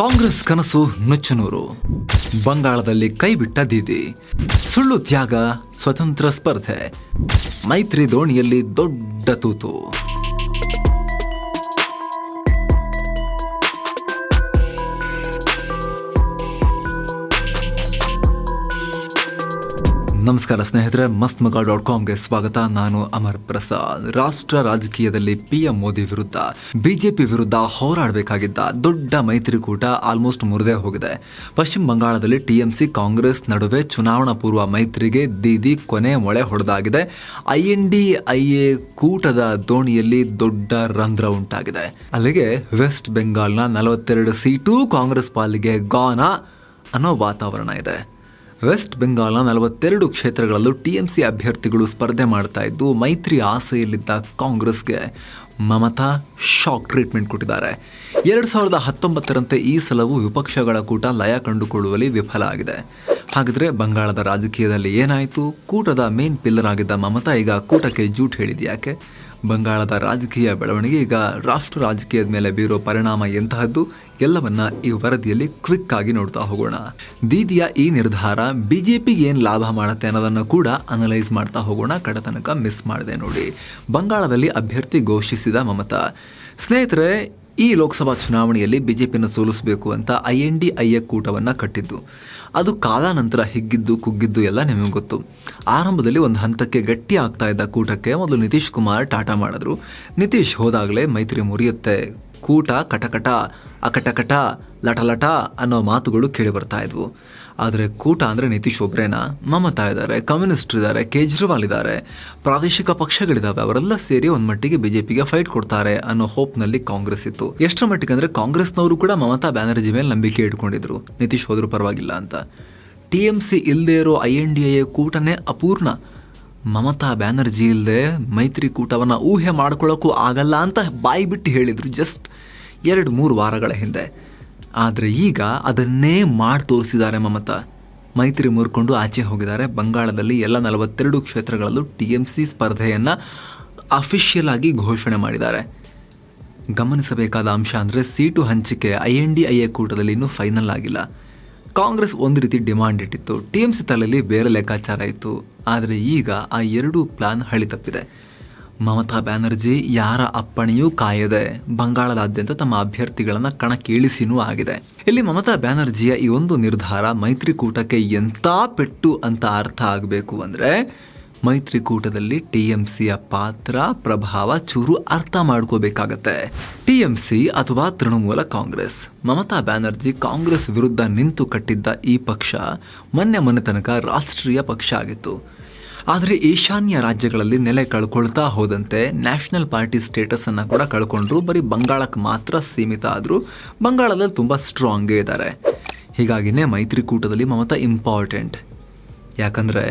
ಕಾಂಗ್ರೆಸ್ ಕನಸು ನುಚ್ಚನೂರು. ಬಂಗಾಳದಲ್ಲಿ ಕೈಬಿಟ್ಟ ದೀದಿ. ಸುಳ್ಳು ತ್ಯಾಗ ಸ್ವತಂತ್ರ ಸ್ಪರ್ಧೆ. ಮೈತ್ರಿ ದೋಣಿಯಲ್ಲಿ ದೊಡ್ಡ ತೂತು. ನಮಸ್ಕಾರ ಸ್ನೇಹಿತರೆ ಮಸ್ತ್ ಮಗ ಡಾಟ್ ಕಾಮ್ಗೆ ಸ್ವಾಗತ. ನಾನು ಅಮರ್ ಪ್ರಸಾದ್. ರಾಷ್ಟ್ರ ರಾಜಕೀಯದಲ್ಲಿ ಪಿಎಂ ಮೋದಿ ವಿರುದ್ಧ ಬಿಜೆಪಿ ವಿರುದ್ಧ ಹೋರಾಡಬೇಕಾಗಿದ್ದ ದೊಡ್ಡ ಮೈತ್ರಿಕೂಟ ಆಲ್ಮೋಸ್ಟ್ ಮುರಿದೇ ಹೋಗಿದೆ. ಪಶ್ಚಿಮ ಬಂಗಾಳದಲ್ಲಿ ಟಿಎಂಸಿ ಕಾಂಗ್ರೆಸ್ ನಡುವೆ ಚುನಾವಣಾ ಪೂರ್ವ ಮೈತ್ರಿಗೆ ದೀದಿ ಕೊನೆ ಮೊಳೆ ಹೊಡೆದಾಗಿದೆ. ಐ ಎನ್ ಐ ಎ ಕೂಟದ ದೋಣಿಯಲ್ಲಿ ದೊಡ್ಡ ರಂಧ್ರ ಉಂಟಾಗಿದೆ. ಅಲ್ಲಿಗೆ ವೆಸ್ಟ್ ಬೆಂಗಾಲ್ನ ನಲವತ್ತೆರಡು ಸೀಟು ಕಾಂಗ್ರೆಸ್ ಪಾಲಿಗೆ ಗಾನ ಅನ್ನೋ ವಾತಾವರಣ ಇದೆ. ವೆಸ್ಟ್ ಬೆಂಗಾಲ್ನ ನಲವತ್ತೆರಡು ಕ್ಷೇತ್ರಗಳಲ್ಲೂ ಟಿಎಂಸಿ ಅಭ್ಯರ್ಥಿಗಳು ಸ್ಪರ್ಧೆ ಮಾಡ್ತಾ ಇದ್ದು ಮೈತ್ರಿ ಆಸೆಯಲ್ಲಿದ್ದ ಕಾಂಗ್ರೆಸ್ಗೆ ಮಮತಾ ಶಾಕ್ ಟ್ರೀಟ್ಮೆಂಟ್ ಕೊಟ್ಟಿದ್ದಾರೆ. ಎರಡು ಸಾವಿರದ ಹತ್ತೊಂಬತ್ತರಂತೆ ಈ ಸಲವು ವಿಪಕ್ಷಗಳ ಕೂಟ ಲಯ ಕಂಡುಕೊಳ್ಳುವಲ್ಲಿ ವಿಫಲ ಆಗಿದೆ. ಹಾಗಿದ್ರೆ ಬಂಗಾಳದ ರಾಜಕೀಯದಲ್ಲಿ ಏನಾಯಿತು? ಕೂಟದ ಮೇನ್ ಪಿಲ್ಲರ್ ಆಗಿದ್ದ ಮಮತಾ ಈಗ ಕೂಟಕ್ಕೆ ಜೂಟ್ ಹೇಳಿದ್ಯಾಕೆ? ಬಂಗಾಳದ ರಾಜಕೀಯ ಬೆಳವಣಿಗೆ ಈಗ ರಾಷ್ಟ್ರ ರಾಜಕೀಯದ ಮೇಲೆ ಬೀರೋ ಪರಿಣಾಮ ಎಂತಹದ್ದು? ಎಲ್ಲವನ್ನ ಈ ವರದಿಯಲ್ಲಿ ಕ್ವಿಕ್ ಆಗಿ ನೋಡ್ತಾ ಹೋಗೋಣ. ದೀದಿಯ ಈ ನಿರ್ಧಾರ ಬಿಜೆಪಿಗೆ ಏನು ಲಾಭ ಮಾಡುತ್ತೆ ಅನ್ನೋದನ್ನು ಕೂಡ ಅನಲೈಸ್ ಮಾಡ್ತಾ ಹೋಗೋಣ. ಕಡತನಕ ಮಿಸ್ ಮಾಡಿದೆ ನೋಡಿ. ಬಂಗಾಳದಲ್ಲಿ ಅಭ್ಯರ್ಥಿ ಘೋಷಿಸಿದ ಮಮತಾ. ಸ್ನೇಹಿತರೆ ಈ ಲೋಕಸಭಾ ಚುನಾವಣೆಯಲ್ಲಿ ಬಿಜೆಪಿಯನ್ನು ಸೋಲಿಸಬೇಕು ಅಂತ I N D I A ಕೂಟವನ್ನು ಕಟ್ಟಿದ್ದು. ಅದು ಕಾಲಾನಂತರ ಹಿಗ್ಗಿದ್ದು, ಕುಗ್ಗಿದ್ದು ಎಲ್ಲ ನಿಮಗೆ ಗೊತ್ತು. ಆರಂಭದಲ್ಲಿ ಒಂದು ಹಂತಕ್ಕೆ ಗಟ್ಟಿ ಆಗ್ತಾ ಇದ್ದ ಕೂಟಕ್ಕೆ ಮೊದಲು ನಿತೀಶ್ ಕುಮಾರ್ ಟಾಟಾ ಮಾಡಿದ್ರು. ನಿತೀಶ್ ಹೋದಾಗಲೇ ಮೈತ್ರಿ ಮುರಿಯುತ್ತೆ. ಕೂಟ ಕಟಕಟ, ಅಕಟಕಟ, ಲಟಲಟ ಅನ್ನೋ ಮಾತುಗಳು ಕೇಳಿ ಬರ್ತಾ ಇದ್ವು. ಆದರೆ ಕೂಟ ಅಂದರೆ ನಿತೀಶ್ ಒಬ್ರೇನಾ? ಮಮತಾ ಇದ್ದಾರೆ, ಕಮ್ಯುನಿಸ್ಟ್ ಇದ್ದಾರೆ, ಕೇಜ್ರಿವಾಲ್ ಇದ್ದಾರೆ. ಪ್ರಾದೇಶಿಕ ಪಕ್ಷಗಳಿದ್ದಾವೆ ಅವರೆಲ್ಲ ಸೇರಿ ಒಂದು ಮಟ್ಟಿಗೆ ಬಿಜೆಪಿಗೆ ಫೈಟ್ ಕೊಡ್ತಾರೆ ಅನ್ನೋ ಹೋಪ್ನಲ್ಲಿ ಕಾಂಗ್ರೆಸ್ ಇತ್ತು. ಎಷ್ಟರ ಮಟ್ಟಿಗೆ ಅಂದರೆ ಕಾಂಗ್ರೆಸ್ನವರು ಕೂಡ ಮಮತಾ ಬ್ಯಾನರ್ಜಿ ಮೇಲೆ ನಂಬಿಕೆ ಇಟ್ಕೊಂಡಿದ್ರು. ನಿತೀಶ್ ಹೋದ್ರೂ ಪರವಾಗಿಲ್ಲ ಅಂತ. ಟಿ ಎಂ ಸಿ ಇಲ್ಲದೆ ಇರೋ ಐ ಎನ್ ಡಿ ಎ ಕೂಟನೇ ಅಪೂರ್ಣ. ಮಮತಾ ಬ್ಯಾನರ್ಜಿ ಇಲ್ಲದೆ ಮೈತ್ರಿ ಕೂಟವನ್ನು ಊಹೆ ಮಾಡ್ಕೊಳ್ಳೋಕ್ಕೂ ಆಗಲ್ಲ ಅಂತ ಬಾಯಿ ಬಿಟ್ಟು ಹೇಳಿದರು ಜಸ್ಟ್ ಎರಡು ಮೂರು ವಾರಗಳ ಹಿಂದೆ. ಆದರೆ ಈಗ ಅದನ್ನೇ ಮಾಡಿ ತೋರಿಸಿದ್ದಾರೆ ಮಮತಾ. ಮೈತ್ರಿ ಮುರ್ಕೊಂಡು ಆಚೆ ಹೋಗಿದ್ದಾರೆ. ಬಂಗಾಳದಲ್ಲಿ ಎಲ್ಲ ನಲವತ್ತೆರಡು ಕ್ಷೇತ್ರಗಳಲ್ಲೂ ಟಿ ಎಂ ಸಿ ಸ್ಪರ್ಧೆಯನ್ನು ಅಫಿಷಿಯಲ್ ಆಗಿ ಘೋಷಣೆ ಮಾಡಿದ್ದಾರೆ. ಗಮನಿಸಬೇಕಾದ ಅಂಶ ಅಂದರೆ ಸೀಟು ಹಂಚಿಕೆ I N D I A ಕೂಟದಲ್ಲಿ ಇನ್ನೂ ಫೈನಲ್ ಆಗಿಲ್ಲ. ಕಾಂಗ್ರೆಸ್ ಒಂದು ರೀತಿ ಡಿಮಾಂಡ್ ಇಟ್ಟಿತ್ತು. ಟಿ ಎಂ ಸಿ ತಲೆಯಲ್ಲಿ ಬೇರೆ ಲೆಕ್ಕಾಚಾರ ಇತ್ತು. ಆದರೆ ಈಗ ಆ ಎರಡೂ ಪ್ಲಾನ್ ಹಳಿ ತಪ್ಪಿದೆ. ಮಮತಾ ಬ್ಯಾನರ್ಜಿ, ಯಾರ ಅಪ್ಪಣೆಯೂ ಕಾಯದೆ ಬಂಗಾಳದಾದ್ಯಂತ ತಮ್ಮ ಅಭ್ಯರ್ಥಿಗಳನ್ನು ಕಣಕ್ಕಿಳಿಸಿನೂ ಆಗಿದೆ. ಇಲ್ಲಿ ಮಮತಾ ಬ್ಯಾನರ್ಜಿಯ ಈ ಒಂದು ನಿರ್ಧಾರ ಮೈತ್ರಿಕೂಟಕ್ಕೆ ಎಂಥ ಪೆಟ್ಟು ಅಂತ ಅರ್ಥ ಆಗಬೇಕು ಅಂದರೆ ಮೈತ್ರಿಕೂಟದಲ್ಲಿ ಟಿ ಎಂ ಸಿಯ ಪಾತ್ರ, ಪ್ರಭಾವ ಚೂರು ಅರ್ಥ ಮಾಡ್ಕೋಬೇಕಾಗತ್ತೆ. ಟಿ ಎಂ ಸಿ ಅಥವಾ ತೃಣಮೂಲ ಕಾಂಗ್ರೆಸ್. ಮಮತಾ ಬ್ಯಾನರ್ಜಿ ಕಾಂಗ್ರೆಸ್ ವಿರುದ್ಧ ನಿಂತು ಕಟ್ಟಿದ್ದ ಈ ಪಕ್ಷ ಮೊನ್ನೆ ಮೊನ್ನೆ ತನಕ ರಾಷ್ಟ್ರೀಯ ಪಕ್ಷ ಆಗಿತ್ತು. ಆದರೆ ಈಶಾನ್ಯ ರಾಜ್ಯಗಳಲ್ಲಿ ನೆಲೆ ಕಳ್ಕೊಳ್ತಾ ಹೋದಂತೆ ನ್ಯಾಷನಲ್ ಪಾರ್ಟಿ ಸ್ಟೇಟಸನ್ನು ಕೂಡ ಕಳ್ಕೊಂಡ್ರು. ಬರೀ ಬಂಗಾಳಕ್ಕೆ ಮಾತ್ರ ಸೀಮಿತ ಆದರೂ ಬಂಗಾಳದಲ್ಲಿ ತುಂಬ ಸ್ಟ್ರಾಂಗೇ ಇದ್ದಾರೆ ಹೀಗಾಗಿನೇ ಮೈತ್ರಿಕೂಟದಲ್ಲಿ ಮಮತಾ ಇಂಪಾರ್ಟೆಂಟ್ ಯಾಕಂದರೆ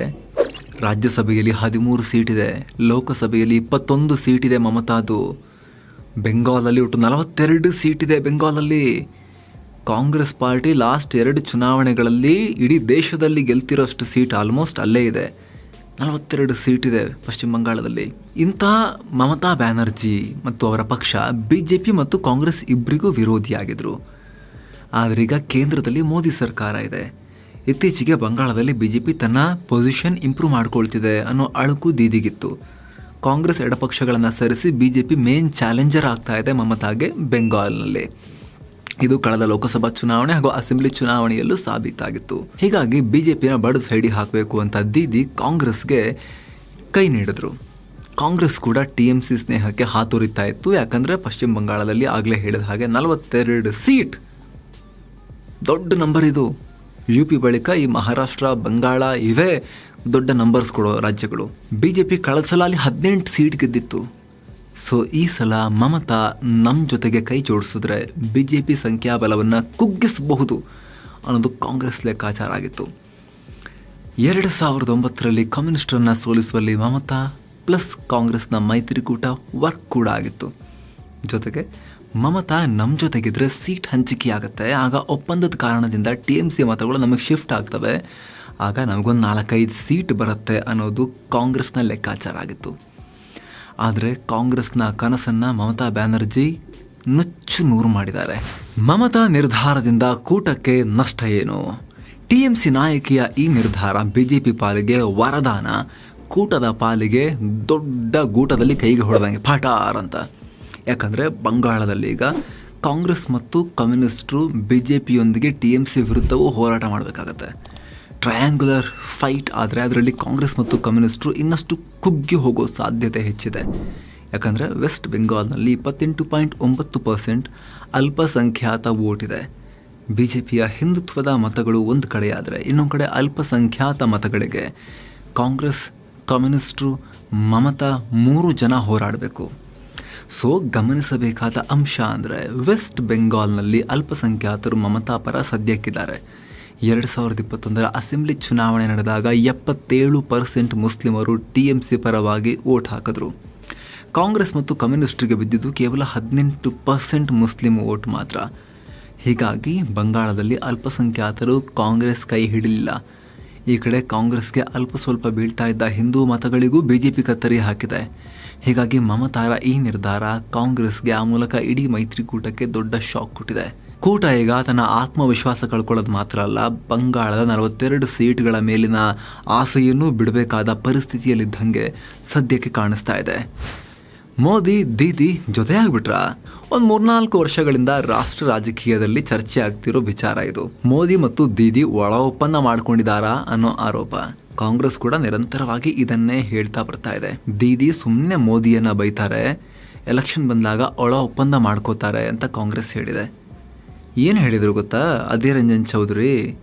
ರಾಜ್ಯಸಭೆಯಲ್ಲಿ ಹದಿಮೂರು ಸೀಟಿದೆ, ಲೋಕಸಭೆಯಲ್ಲಿ ಇಪ್ಪತ್ತೊಂದು ಸೀಟಿದೆ ಮಮತಾದು. ಬೆಂಗಾಲಲ್ಲಿ ಒಟ್ಟು ನಲವತ್ತೆರಡು ಸೀಟಿದೆ ಬೆಂಗಾಲಲ್ಲಿ. ಕಾಂಗ್ರೆಸ್ ಪಾರ್ಟಿ ಲಾಸ್ಟ್ ಎರಡು ಚುನಾವಣೆಗಳಲ್ಲಿ ಇಡೀ ದೇಶದಲ್ಲಿ ಗೆಲ್ತಿರೋಷ್ಟು ಸೀಟ್ ಆಲ್ಮೋಸ್ಟ್ ಅಲ್ಲೇ ಇದೆ. ನಲವತ್ತೆರಡು ಸೀಟ್ ಇದೆ ಪಶ್ಚಿಮ ಬಂಗಾಳದಲ್ಲಿ. ಇಂಥ ಮಮತಾ ಬ್ಯಾನರ್ಜಿ ಮತ್ತು ಅವರ ಪಕ್ಷ ಬಿ ಜೆ ಪಿ ಮತ್ತು ಕಾಂಗ್ರೆಸ್ ಇಬ್ಬರಿಗೂ ವಿರೋಧಿಯಾಗಿದ್ದರು ಆದರೆ ಈಗ ಕೇಂದ್ರದಲ್ಲಿ ಮೋದಿ ಸರ್ಕಾರ ಇದೆ. ಇತ್ತೀಚೆಗೆ ಬಂಗಾಳದಲ್ಲಿ ಬಿ ಜೆ ಪಿ ತನ್ನ ಪೊಸಿಷನ್ ಇಂಪ್ರೂವ್ ಮಾಡ್ಕೊಳ್ತಿದೆ ಅನ್ನೋ ಅಳುಕು ದೀದಿಗಿತ್ತು. ಕಾಂಗ್ರೆಸ್ ಎಡಪಕ್ಷಗಳನ್ನು ಸರಿಸಿ B J P main challenger ಆಗ್ತಾ ಇದೆ ಮಮತಾಗೆ ಬೆಂಗಾಲ್ನಲ್ಲಿ. ಇದು ಕಳೆದ ಲೋಕಸಭಾ ಚುನಾವಣೆ ಹಾಗೂ ಅಸೆಂಬ್ಲಿ ಚುನಾವಣೆಯಲ್ಲೂ ಸಾಬೀತಾಗಿತ್ತು. ಹೀಗಾಗಿ ಬಿಜೆಪಿನ ಬಡದು ಸೈಡಿ ಹಾಕಬೇಕು ಅಂತ ದೀದಿ ಕಾಂಗ್ರೆಸ್ಗೆ ಕೈ ನೀಡಿದ್ರು. ಕಾಂಗ್ರೆಸ್ ಕೂಡ ಟಿ ಎಂ ಸಿ ಸ್ನೇಹಕ್ಕೆ ಹಾತೊರಿತಾ ಇತ್ತು. ಯಾಕಂದ್ರೆ ಪಶ್ಚಿಮ ಬಂಗಾಳದಲ್ಲಿ ಆಗಲೇ ಹೇಳಿದ ಹಾಗೆ ನಲವತ್ತೆರಡು ಸೀಟ್. ದೊಡ್ಡ ನಂಬರ್ ಇದು. ಯು ಪಿ ಬಳಿಕ ಈ ಮಹಾರಾಷ್ಟ್ರ, ಬಂಗಾಳ ಇವೇ ದೊಡ್ಡ ನಂಬರ್ಸ್ ಕೊಡೋ ರಾಜ್ಯಗಳು. ಬಿ ಜೆ ಪಿ ಕಳೆದ ಸಲ ಅಲ್ಲಿ ಹದಿನೆಂಟು ಸೀಟ್ ಗೆದ್ದಿತ್ತು. ಸೊ ಈ ಸಲ ಮಮತಾ ನಮ್ಮ ಜೊತೆಗೆ ಕೈ ಜೋಡಿಸಿದ್ರೆ ಬಿ ಜೆ ಪಿ ಸಂಖ್ಯಾಬಲವನ್ನು ಕುಗ್ಗಿಸಬಹುದು ಅನ್ನೋದು ಕಾಂಗ್ರೆಸ್ ಲೆಕ್ಕಾಚಾರ ಆಗಿತ್ತು. ಎರಡು ಸಾವಿರದ ಒಂಬತ್ತರಲ್ಲಿ ಕಮ್ಯುನಿಸ್ಟರನ್ನು ಸೋಲಿಸುವಲ್ಲಿ ಮಮತಾ ಪ್ಲಸ್ ಕಾಂಗ್ರೆಸ್ನ ಮೈತ್ರಿಕೂಟ ವರ್ಕ್ ಕೂಡ ಆಗಿತ್ತು. ಜೊತೆಗೆ ಮಮತಾ ನಮ್ಮ ಜೊತೆಗಿದ್ರೆ ಸೀಟ್ ಹಂಚಿಕೆ ಆಗುತ್ತೆ ಆಗ ಒಪ್ಪಂದದ ಕಾರಣದಿಂದ ಟಿ ಎಂ ಸಿ ಮತಗಳು ನಮಗೆ ಶಿಫ್ಟ್ ಆಗ್ತವೆ. ಆಗ ನಮಗೊಂದು ನಾಲ್ಕೈದು ಸೀಟ್ ಬರುತ್ತೆ ಅನ್ನೋದು ಕಾಂಗ್ರೆಸ್ನ ಲೆಕ್ಕಾಚಾರ ಆಗಿತ್ತು. ಆದರೆ ಕಾಂಗ್ರೆಸ್ನ ಕನಸನ್ನು ಮಮತಾ ಬ್ಯಾನರ್ಜಿ ನುಚ್ಚು ನೂರು ಮಾಡಿದ್ದಾರೆ. ಮಮತಾ ನಿರ್ಧಾರದಿಂದ ಕೂಟಕ್ಕೆ ನಷ್ಟ ಏನು? ಟಿಎಂಸಿ ನಾಯಕಿಯ ಈ ನಿರ್ಧಾರ ಬಿಜೆಪಿ ಪಾಲಿಗೆ ವರದಾನ. ಕೂಟದ ಪಾಲಿಗೆ ದೊಡ್ಡ ಗೂಟದಲ್ಲಿ ಕೈಗೆ ಹೊಡೆದಂಗೆ ಪಟಾರ್ ಅಂತ ಯಾಕಂದರೆ ಬಂಗಾಳದಲ್ಲಿ ಈಗ ಕಾಂಗ್ರೆಸ್ ಮತ್ತು ಕಮ್ಯುನಿಸ್ಟರು ಬಿ ಜೆ ಪಿಯೊಂದಿಗೆ ಟಿ ಎಂ ಸಿ ವಿರುದ್ಧವೂ ಹೋರಾಟ ಮಾಡಬೇಕಾಗತ್ತೆ. ಟ್ರಯಾಂಗ್ಯುಲರ್ ಫೈಟ್ ಆದರೆ ಅದರಲ್ಲಿ ಕಾಂಗ್ರೆಸ್ ಮತ್ತು ಕಮ್ಯುನಿಸ್ಟರು ಇನ್ನಷ್ಟು ಕುಗ್ಗಿ ಹೋಗೋ ಸಾಧ್ಯತೆ ಹೆಚ್ಚಿದೆ. ಯಾಕಂದರೆ ವೆಸ್ಟ್ ಬೆಂಗಾಲ್ನಲ್ಲಿ ಇಪ್ಪತ್ತೆಂಟು ಪಾಯಿಂಟ್ ಒಂಬತ್ತು ಪರ್ಸೆಂಟ್ ಅಲ್ಪಸಂಖ್ಯಾತ ವೋಟ್ ಇದೆ. ಬಿ ಜೆ ಪಿಯ ಹಿಂದುತ್ವದ ಮತಗಳು ಒಂದು ಕಡೆಯಾದರೆ ಇನ್ನೊಂದು ಕಡೆ ಅಲ್ಪಸಂಖ್ಯಾತ ಮತಗಳಿಗೆ ಕಾಂಗ್ರೆಸ್, ಕಮ್ಯುನಿಸ್ಟರು ಮಮತಾ ಮೂರು ಜನ ಹೋರಾಡಬೇಕು. ಸೊ ಗಮನಿಸಬೇಕಾದ ಅಂಶ ಅಂದರೆ ವೆಸ್ಟ್ ಬೆಂಗಾಲ್ನಲ್ಲಿ ಅಲ್ಪಸಂಖ್ಯಾತರು ಮಮತಾ ಪರ ಸದ್ಯಕ್ಕಿದ್ದಾರೆ. ಎರಡು ಸಾವಿರದ ಇಪ್ಪತ್ತೊಂದರ ಅಸೆಂಬ್ಲಿ ಚುನಾವಣೆ ನಡೆದಾಗ ಎಪ್ಪತ್ತೇಳು ಪರ್ಸೆಂಟ್ ಮುಸ್ಲಿಮರು ಟಿ ಎಂ ಸಿ ಪರವಾಗಿ ವೋಟ್ ಹಾಕಿದ್ರು. ಕಾಂಗ್ರೆಸ್ ಮತ್ತು ಕಮ್ಯುನಿಸ್ಟ್ರಿಗೆ ಬಿದ್ದಿದ್ದು ಕೇವಲ ಹದಿನೆಂಟು ಪರ್ಸೆಂಟ್ ಮುಸ್ಲಿಂ ವೋಟ್ ಮಾತ್ರ. ಹೀಗಾಗಿ ಬಂಗಾಳದಲ್ಲಿ ಅಲ್ಪಸಂಖ್ಯಾತರು ಕಾಂಗ್ರೆಸ್ ಕೈ ಹಿಡಿಲಿಲ್ಲ. ಈ ಕಡೆ ಕಾಂಗ್ರೆಸ್ಗೆ ಅಲ್ಪ ಸ್ವಲ್ಪ ಬೀಳ್ತಾ ಇದ್ದ ಹಿಂದೂ ಮತಗಳಿಗೂ ಬಿ ಜೆ ಪಿ ಕತ್ತರಿ ಹಾಕಿದೆ. ಹೀಗಾಗಿ ಮಮತಾರ ಈ ನಿರ್ಧಾರ ಕಾಂಗ್ರೆಸ್ಗೆ ಆ ಮೂಲಕ ಇಡೀ ಮೈತ್ರಿಕೂಟಕ್ಕೆ ದೊಡ್ಡ ಶಾಕ್ ಕೊಟ್ಟಿದೆ. ಕೂಟ ಈಗ ತನ್ನ ಆತ್ಮವಿಶ್ವಾಸ ಕಳ್ಕೊಳ್ಳೋದು ಮಾತ್ರ ಅಲ್ಲ, ಬಂಗಾಳದ ನಲವತ್ತೆರಡು ಸೀಟ್ಗಳ ಮೇಲಿನ ಆಸೆಯನ್ನು ಬಿಡಬೇಕಾದ ಪರಿಸ್ಥಿತಿಯಲ್ಲಿದ್ದಂಗೆ ಸದ್ಯಕ್ಕೆ ಕಾಣಿಸ್ತಾ ಇದೆ. ಮೋದಿ, ದೀದಿ ಜೊತೆ ಆಗ್ಬಿಟ್ರ ಒಂದು ಮೂರ್ನಾಲ್ಕು ವರ್ಷಗಳಿಂದ ರಾಷ್ಟ್ರ ರಾಜಕೀಯದಲ್ಲಿ ಚರ್ಚೆ ಆಗ್ತಿರೋ ವಿಚಾರ ಇದು. ಮೋದಿ ಮತ್ತು ದೀದಿ ಒಳ ಒಪ್ಪಂದ ಮಾಡ್ಕೊಂಡಿದ್ದಾರಾ ಅನ್ನೋ ಆರೋಪ. ಕಾಂಗ್ರೆಸ್ ಕೂಡ ನಿರಂತರವಾಗಿ ಇದನ್ನೇ ಹೇಳ್ತಾ ಬರ್ತಾ ಇದೆ. ದೀದಿ ಸುಮ್ಮನೆ ಮೋದಿಯನ್ನ ಬೈತಾರೆ, ಎಲೆಕ್ಷನ್ ಬಂದಾಗ ಒಳ ಒಪ್ಪಂದ ಮಾಡ್ಕೋತಾರೆ ಅಂತ ಕಾಂಗ್ರೆಸ್ ಹೇಳಿದೆ. ಏನು ಹೇಳಿದರು ಗೊತ್ತಾ? ಅಧೀರ್ ಚೌಧರಿ,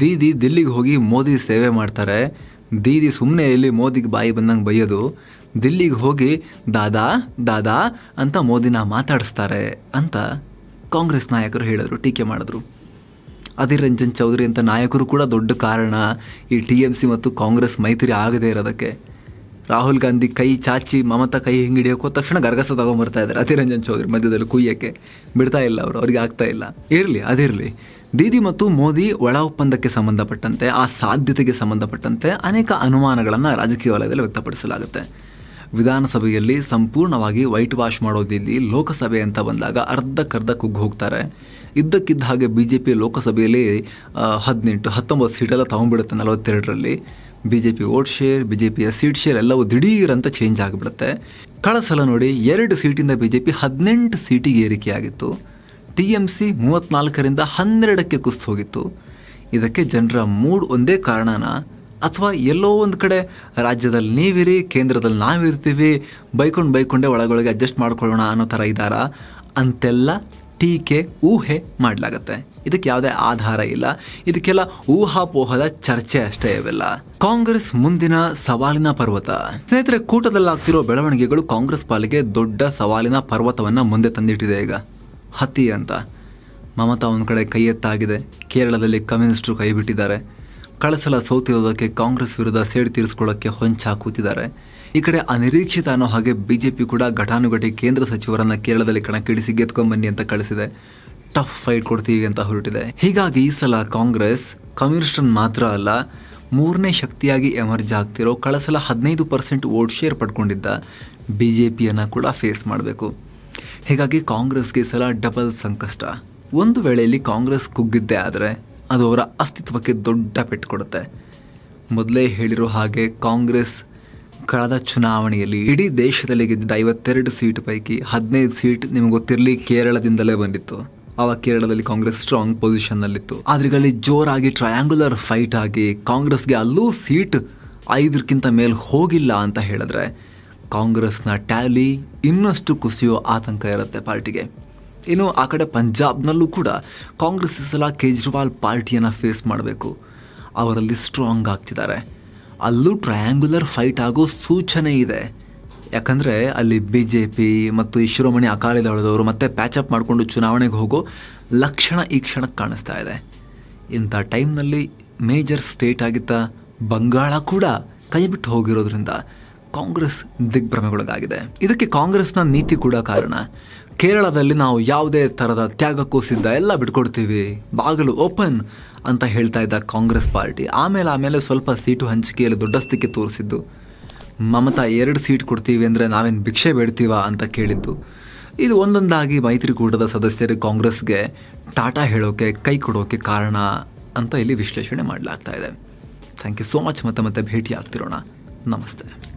ದೀದಿ ದಿಲ್ಲಿಗೆ ಹೋಗಿ ಮೋದಿ ಸೇವೆ ಮಾಡ್ತಾರೆ. ದೀದಿ ಸುಮ್ಮನೆ ಇಲ್ಲಿ ಮೋದಿಗೆ ಬಾಯಿ ಬಂದಂಗೆ ಬೈಯೋದು. ದಿಲ್ಲಿಗೆ ಹೋಗಿ, ದಾದಾ ದಾದಾ ಅಂತ ಮೋದಿನ ಮಾತಾಡಿಸ್ತಾರೆ ಅಂತ ಕಾಂಗ್ರೆಸ್ ನಾಯಕರು ಹೇಳಿದರು, ಟೀಕೆ ಮಾಡಿದ್ರು. ಅಧೀರ್ ರಂಜನ್ ಚೌಧರಿ ಅಂತ ನಾಯಕರು ಕೂಡ ದೊಡ್ಡ ಕಾರಣ. ಈ ಟಿ ಎಂ ಸಿ ಮತ್ತು ಕಾಂಗ್ರೆಸ್ ಮೈತ್ರಿ ಆಗದೇ ಇರೋದಕ್ಕೆ. ರಾಹುಲ್ ಗಾಂಧಿ ಕೈ ಚಾಚಿ ಮಮತಾ ಕೈ ಹಿಂಗೆ ಹಿಡಿಯೋಕೋ ತಕ್ಷಣ ಗರ್ಗಸ ತಗೊಂಬರ್ತಾ ಇದ್ದಾರೆ. ಅಧೀರ್ ರಂಜನ್ ಚೌಧರಿ ಮಧ್ಯದಲ್ಲಿ ಕುಯ್ಯಕ್ಕೆ. ಬಿಡ್ತಾ ಇಲ್ಲ ಅವರು, ಅವ್ರಿಗೆ ಆಗ್ತಾ ಇಲ್ಲ. ಇರಲಿ, ಅದಿರಲಿ. ದೀದಿ ಮತ್ತು ಮೋದಿ ಒಳ ಒಪ್ಪಂದಕ್ಕೆ ಸಂಬಂಧಪಟ್ಟಂತೆ, ಆ ಸಾಧ್ಯತೆಗೆ ಸಂಬಂಧಪಟ್ಟಂತೆ ಅನೇಕ ಅನುಮಾನಗಳನ್ನು ರಾಜಕೀಯ ವಲಯದಲ್ಲಿ ವ್ಯಕ್ತಪಡಿಸಲಾಗುತ್ತೆ. ವಿಧಾನಸಭೆಯಲ್ಲಿ ಸಂಪೂರ್ಣವಾಗಿ ವೈಟ್ ವಾಶ್ ಮಾಡೋದಿಲ್ಲಿ ಲೋಕಸಭೆ ಅಂತ ಬಂದಾಗ ಅರ್ಧಕ್ಕರ್ಧ ಕುಗ್ಗು ಹೋಗ್ತಾರೆ. ಇದ್ದಕ್ಕಿದ್ದ ಹಾಗೆ ಬಿ ಜೆ ಪಿ ಲೋಕಸಭೆಯಲ್ಲಿ ಹದಿನೆಂಟು, ಹತ್ತೊಂಬತ್ತು ಸೀಟೆಲ್ಲ ತೊಗೊಂಡ್ಬಿಡುತ್ತೆ ನಲವತ್ತೆರಡರಲ್ಲಿ. B J P vote share B J ಪಿಯ ಸೀಟ್ ಶೇರ್ ಎಲ್ಲವೂ ದಿಢೀರಂತ ಚೇಂಜ್ ಆಗಿಬಿಡುತ್ತೆ. ಕಳಸಲ ಸಲ ನೋಡಿ ಎರಡು ಸೀಟಿಂದ ಬಿ ಜೆ ಪಿ ಹದಿನೆಂಟು ಸೀಟಿಗೆ ಏರಿಕೆಯಾಗಿತ್ತು. ಟಿ ಎಂ ಸಿ ಮೂವತ್ತ್ನಾಲ್ಕರಿಂದ ಹನ್ನೆರಡಕ್ಕೆ ಕುಸ್ತು ಹೋಗಿತ್ತು. ಇದಕ್ಕೆ ಜನರ ಮೂಡ್ ಒಂದೇ ಕಾರಣನ, ಅಥವಾ ಎಲ್ಲೋ ಒಂದು ಕಡೆ ರಾಜ್ಯದಲ್ಲಿ ನೀವಿರಿ, ಕೇಂದ್ರದಲ್ಲಿ ನಾವಿರ್ತೀವಿ, ಬೈಕೊಂಡು ಬೈಕೊಂಡೇ ಒಳಗೊಳಗೆ ಅಡ್ಜಸ್ಟ್ ಮಾಡ್ಕೊಳ್ಳೋಣ ಅನ್ನೋ ಥರ ಇದ್ದಾರಾ ಅಂತೆಲ್ಲ ಟೀಕೆ, ಊಹೆ ಮಾಡಲಾಗುತ್ತೆ. ಇದಕ್ಕೆ ಯಾವುದೇ ಆಧಾರ ಇಲ್ಲ. ಇದಕ್ಕೆಲ್ಲ ಊಹಾಪೋಹದ ಚರ್ಚೆ ಅಷ್ಟೇ ಇವೆಲ್ಲ. ಕಾಂಗ್ರೆಸ್ ಮುಂದಿನ ಸವಾಲಿನ ಪರ್ವತ. ಸ್ನೇಹಿತರೆ, ಕೂಟದಲ್ಲಾಗ್ತಿರೋ ಬೆಳವಣಿಗೆಗಳು ಕಾಂಗ್ರೆಸ್ ಪಾಲಿಗೆ ದೊಡ್ಡ ಸವಾಲಿನ ಪರ್ವತವನ್ನ ಮುಂದೆ ತಂದಿಟ್ಟಿದೆ ಈಗ. ಹತ್ತಿ ಅಂತ. ಮಮತಾ ಒಂದು ಕಡೆ ಕೈ ಎತ್ತಾಗಿದೆ. ಕೇರಳದಲ್ಲಿ ಕಮ್ಯುನಿಸ್ಟ್ರು ಕೈ ಬಿಟ್ಟಿದ್ದಾರೆ. ಕಳಸಲ ಸೋತಿರೋದಕ್ಕೆ ಕಾಂಗ್ರೆಸ್ ವಿರುದ್ಧ ಸೇಡು ತೀರಿಸ್ಕೊಳ್ಳೋಕ್ಕೆ ಹೊಂಚ ಕೂತಿದ್ದಾರೆ. ಈ ಕಡೆ ಅನಿರೀಕ್ಷಿತ ಅನ್ನೋ ಹಾಗೆ ಬಿಜೆಪಿ ಕೂಡ ಘಟಾನುಘಟಿ ಕೇಂದ್ರ ಸಚಿವರನ್ನ ಕೇರಳದಲ್ಲಿ ಕಣಕ್ಕಿಳಿಸಿ ಗೆದ್ಕೊಂಬನ್ನಿ ಅಂತ ಕಳಿಸಿದೆ. ಟಫ್ ಫೈಟ್ ಕೊಡ್ತೀವಿ ಅಂತ ಹೊರಟಿದೆ. ಹೀಗಾಗಿ ಈ ಸಲ ಕಾಂಗ್ರೆಸ್ ಕಮ್ಯುನಿಸ್ಟನ್ ಮಾತ್ರ ಅಲ್ಲ, ಮೂರನೇ ಶಕ್ತಿಯಾಗಿ ಎಮರ್ಜ್ ಆಗ್ತಿರೋ ಕಳಸಲ ಹದಿನೈದು ಪರ್ಸೆಂಟ್ ವೋಟ್ ಶೇರ್ ಪಡ್ಕೊಂಡಿದ್ದ ಬಿ ಜೆ ಪಿಯನ್ನು ಕೂಡ ಫೇಸ್ ಮಾಡಬೇಕು. ಹೀಗಾಗಿ ಕಾಂಗ್ರೆಸ್ಗೆ ಸಲ ಡಬಲ್ ಸಂಕಷ್ಟ. ಒಂದು ವೇಳೆಯಲ್ಲಿ ಕಾಂಗ್ರೆಸ್ ಕುಗ್ಗಿದ್ದೇ ಆದರೆ ಅದು ಅವರ ಅಸ್ತಿತ್ವಕ್ಕೆ ದೊಡ್ಡ ಪೆಟ್ಟು ಕೊಡುತ್ತೆ. ಮೊದಲೇ ಹೇಳಿರೋ ಹಾಗೆ ಕಾಂಗ್ರೆಸ್ ಕಳೆದ ಚುನಾವಣೆಯಲ್ಲಿ ಇಡೀ ದೇಶದಲ್ಲಿ ಗೆದ್ದಿದ್ದ ಐವತ್ತೆರಡು ಸೀಟ್ ಪೈಕಿ ಹದಿನೈದು ಸೀಟ್ ನಿಮಗೆ ಗೊತ್ತಿರಲಿ ಕೇರಳದಿಂದಲೇ ಬಂದಿತ್ತು. ಆವಾಗ ಕೇರಳದಲ್ಲಿ ಕಾಂಗ್ರೆಸ್ ಸ್ಟ್ರಾಂಗ್ ಪೊಸಿಷನ್ನಲ್ಲಿತ್ತು ಆದ್ರೆ ಅಲ್ಲಿ ಜೋರಾಗಿ ಟ್ರಯಾಂಗುಲರ್ ಫೈಟ್ ಆಗಿ ಕಾಂಗ್ರೆಸ್ಗೆ ಅಲ್ಲೂ ಸೀಟ್ ಐದಕ್ಕಿಂತ ಮೇಲೆ ಹೋಗಿಲ್ಲ ಅಂತ ಹೇಳಿದ್ರೆ ಕಾಂಗ್ರೆಸ್ನ ಟ್ಯಾಲಿ ಇನ್ನಷ್ಟು ಕುಸಿಯೋ ಆತಂಕ ಇರುತ್ತೆ ಪಾರ್ಟಿಗೆ. ಇನ್ನು ಆ ಕಡೆ ಪಂಜಾಬ್ನಲ್ಲೂ ಕೂಡ ಕಾಂಗ್ರೆಸ್ ಸಲ ಕೇಜ್ರಿವಾಲ್ ಪಾರ್ಟಿಯನ್ನು ಫೇಸ್ ಮಾಡಬೇಕು. ಅವರಲ್ಲಿ ಸ್ಟ್ರಾಂಗ್ ಆಗ್ತಿದ್ದಾರೆ. ಅಲ್ಲೂ ಟ್ರಯಾಂಗುಲರ್ ಫೈಟ್ ಆಗೋ ಸೂಚನೆ ಇದೆ. ಯಾಕಂದರೆ ಅಲ್ಲಿ ಬಿ ಜೆ ಪಿ ಮತ್ತು ಈ ಶಿರೋಮಣಿ ಅಕಾಲಿ ದಳದವರು ಮತ್ತೆ ಪ್ಯಾಚಪ್ ಮಾಡಿಕೊಂಡು ಚುನಾವಣೆಗೆ ಹೋಗೋ ಲಕ್ಷಣ ಈ ಕ್ಷಣಕ್ಕೆ ಕಾಣಿಸ್ತಾ ಇದೆ. ಇಂಥ ಟೈಮ್ನಲ್ಲಿ ಮೇಜರ್ ಸ್ಟೇಟ್ ಆಗಿದ್ದ ಬಂಗಾಳ ಕೂಡ ಕೈಬಿಟ್ಟು ಹೋಗಿರೋದ್ರಿಂದ ಕಾಂಗ್ರೆಸ್ ದಿಗ್ಭ್ರಮೆಗೊಳಗಾಗಿದೆ. ಇದಕ್ಕೆ ಕಾಂಗ್ರೆಸ್ನ ನೀತಿ ಕೂಡ ಕಾರಣ. ಕೇರಳದಲ್ಲಿ ನಾವು ಯಾವುದೇ ಥರದ ತ್ಯಾಗಕ್ಕೂ ಸಿದ್ಧ ಎಲ್ಲ ಬಿಟ್ಕೊಡ್ತೀವಿ. ಬಾಗಿಲು ಓಪನ್ ಅಂತ ಹೇಳ್ತಾ ಇದ್ದ ಕಾಂಗ್ರೆಸ್ ಪಾರ್ಟಿ. ಆಮೇಲೆ ಆಮೇಲೆ ಸ್ವಲ್ಪ ಸೀಟು ಹಂಚಿಕೆಯಲ್ಲಿ ದೊಡ್ಡಸ್ತಿಕೆ ತೋರಿಸಿದ್ದು. ಮಮತಾ, ಎರಡು ಸೀಟ್ ಕೊಡ್ತೀವಿ ಅಂದರೆ ನಾವೇನು ಭಿಕ್ಷೆ ಬೇಡ್ತೀವ? ಅಂತ ಕೇಳಿದ್ದು. ಇದು ಒಂದೊಂದಾಗಿ ಮೈತ್ರಿಕೂಟದ ಸದಸ್ಯರು ಕಾಂಗ್ರೆಸ್ಗೆ ಟಾಟಾ ಹೇಳೋಕೆ, ಕೈ ಕೊಡೋಕೆ ಕಾರಣ ಅಂತ ಇಲ್ಲಿ ವಿಶ್ಲೇಷಣೆ ಮಾಡಲಾಗ್ತಾ ಇದೆ. ಥ್ಯಾಂಕ್ ಯು ಸೋ ಮಚ್ ಮತ್ತೆ ಮತ್ತೆ ಭೇಟಿ ಆಗ್ತಿರೋಣ ನಮಸ್ತೆ.